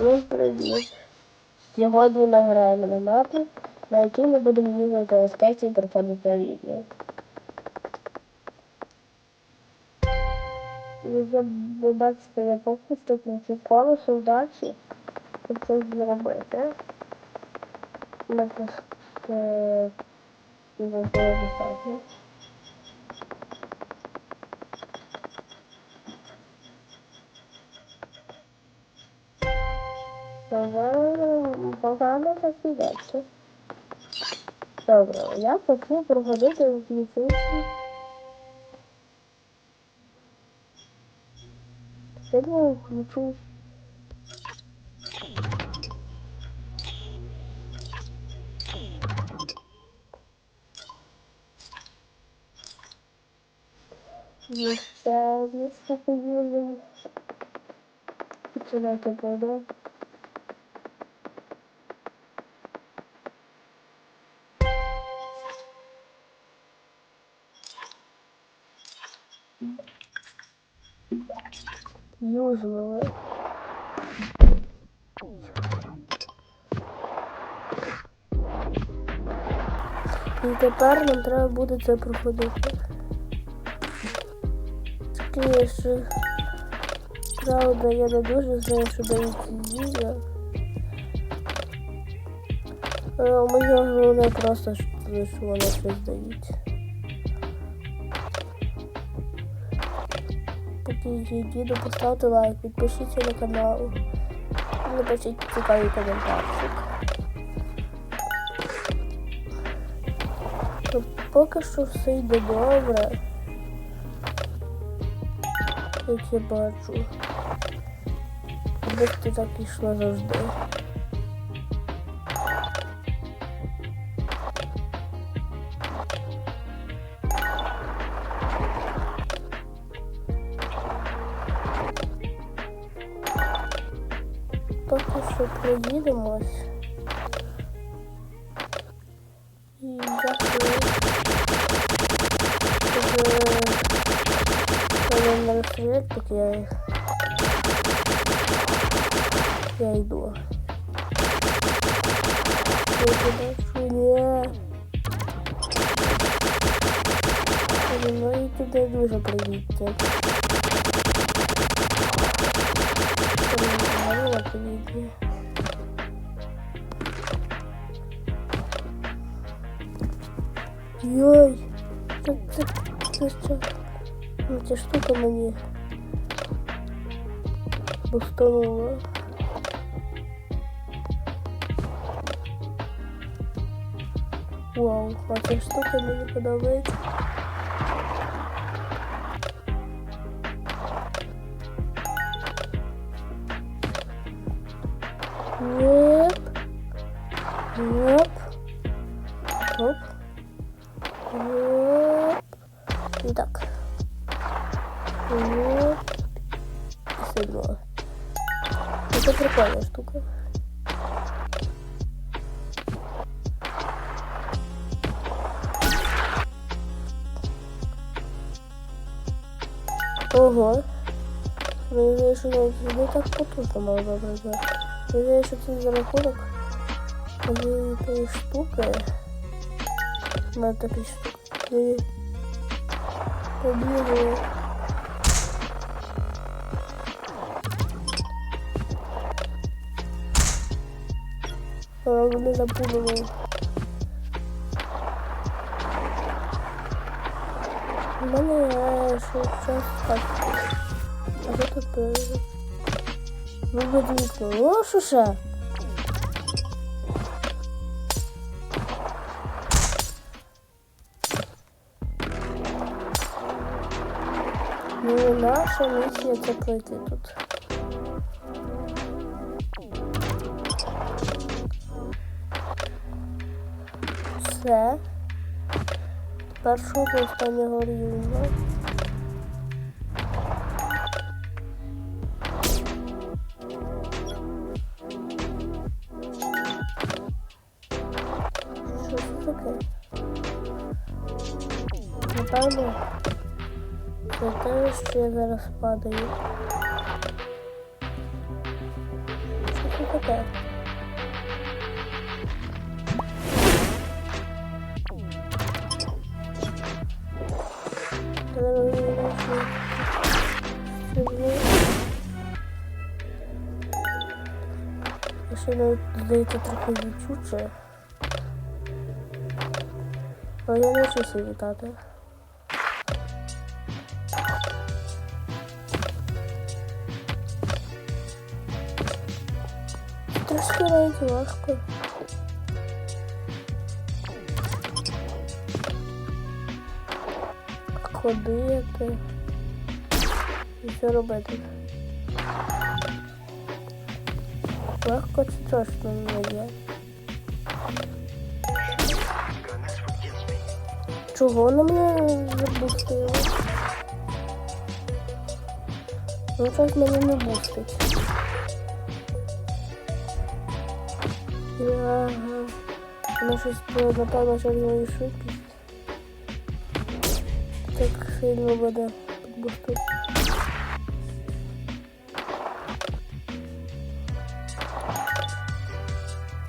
Всім привіт! Сьогодні ми граємо на мапу, на якій ми будемо їздити аспекті і проходити відео. Ви бачите, я поки стукнув колесо вдачі, щоб це зробити. Ми трошки не достатньо. Погано так. Добре, я хочу проходити лісиці. Сьогодні включу. Місце, місце поділимо. Починати буду. Южного. І тепер нам треба буде це проходити. Таке, що правда я не дуже знаю, що дають. Але у мене головне просто, що вони щось дають. Я їду, поставте лайк, підпишіться на канал. Напишіть цікавий коментарчик. Поки що все йде добре. Як я бачу. Десь так пішла завжди. Поки що проїдемось. І я Коли не розстріляють, поки я їх. Я йду. Я туди ні. Зі мною туди дуже привітні. Говорила привітні. Йой, це, це, це що? Ну, ця штука мені бустанула. Вау, а ця штука мені подобається. Оп. Єп. І так. Єп. І сигнал. Це прикольна штука. Ого. Мені здається, що навіть не так потужно мало добре. Мені здається, що це за рахунок однієї тої штуки. На такій штуки. Побігли. А вони запугали. У мене е, що так. А що тут? е, Ну, подивіться. О, що ще? Ну, наша місія це пройти тут. Це першого до останнього рівня. Що це таке? Напевно, те, що я зараз падаю. Що таке? Це було. Я ще навіть, здається, трохи відчуче. Але я не вчуся літати. Навіть важко. Ходити. І що робити? Легко це точно не є. Чого вона мене запустила? Ну, щось мене не бустить. Ага. Вона щось напевно через мою швидкість. Так сильно буде підбустити.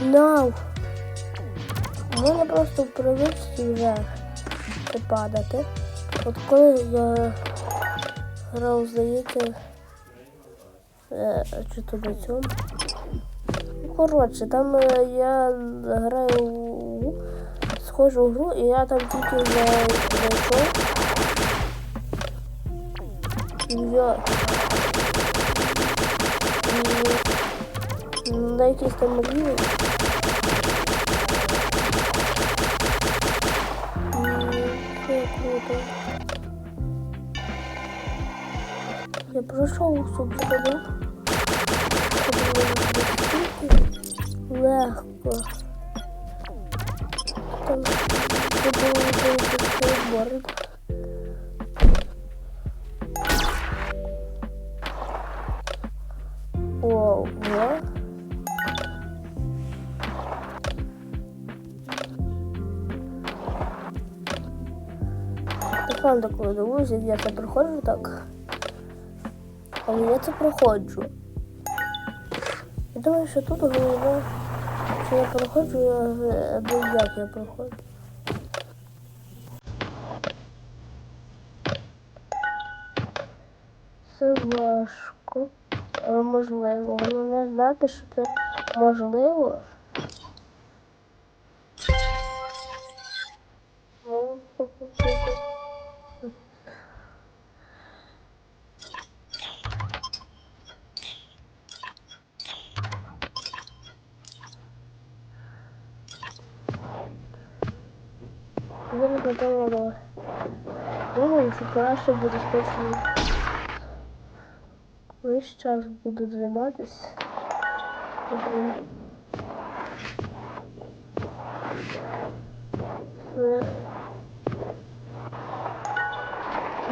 No. У мене просто в привичці вже падати. От коли я грав, здається, е, чи то до цьому. Коротше, там е, я граю у схожу гру, і я там тільки. І я на якийсь там круто. Я пройшов усю буду. Легко. Там це було скейтборд. Ого. Телефон такого дивуюся, я це проходжу так. Але я це проходжу. Я думаю, що тут головне, що я проходжу, або як я проходжу. Це важко, але можливо. Головне знати, що це можливо. Я не готова. Думаю, що краще буде спочатку. Весь час буду займатися. Буду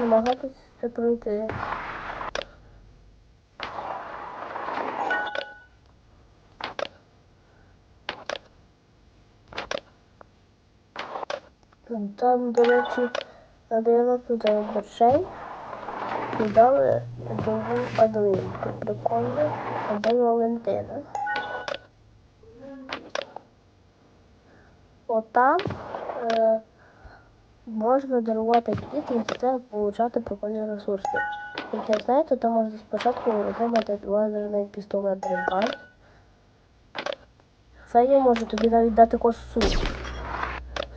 намагатися це пройти. Там, до речі, на 99 борщей додали нову адвинку. Прикольно, День Валентина. Отам е, можна дарувати квіти і це отримати прикольні ресурси. Як я знаєте, то можна спочатку отримати лазерний пістолет Дрібан. Фея може тобі навіть дати косу.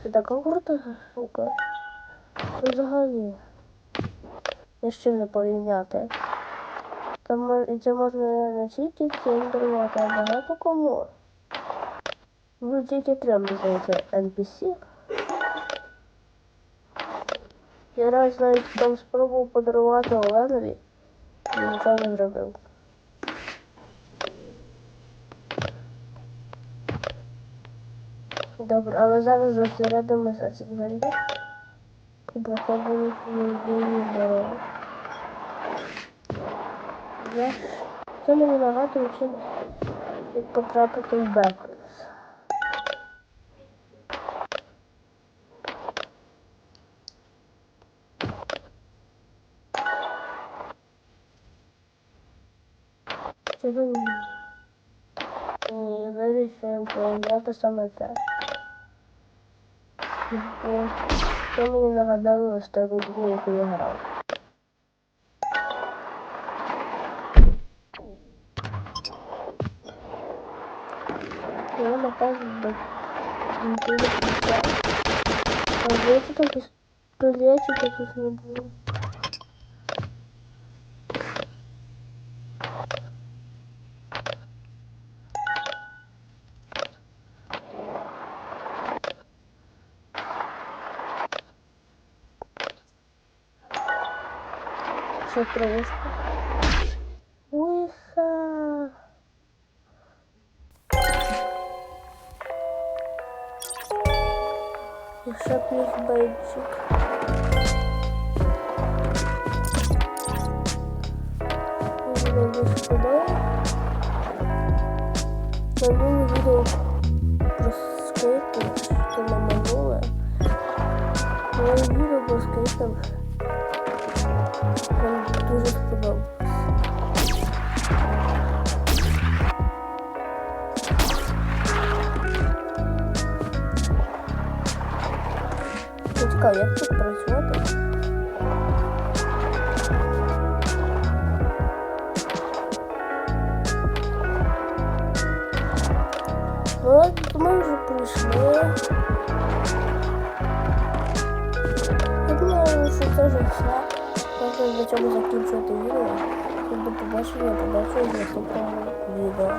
Це така крута штука. Взагалі. Я ще не порівняти. Там це можна не тільки дарувати, а багато кому. Ну тільки треба здається NPC. Я раз навіть там спробував подарувати Оленові і нічого не зробив. Добре, але зараз зосередимося цим взагалі. Проходимо її дорогу. Це мені нагадує, чим як потрапити в Беклес. Це він вирішуємо поіграти саме це. Бо Це мені нагадало стару гру, яку я грав. Я напевно до нічого не включав. А здається, там пістолетів таких не було. Що привезти? Уха. І ще плюс бейджик. Мені дуже сподобалось. Минуле відео Ну, Цікаво, як тут працювати? Ну, от ми вже прийшли. Я думаю, що це вже все. Можна на цьому закінчувати відео. До побачення, побачення в наступному відео.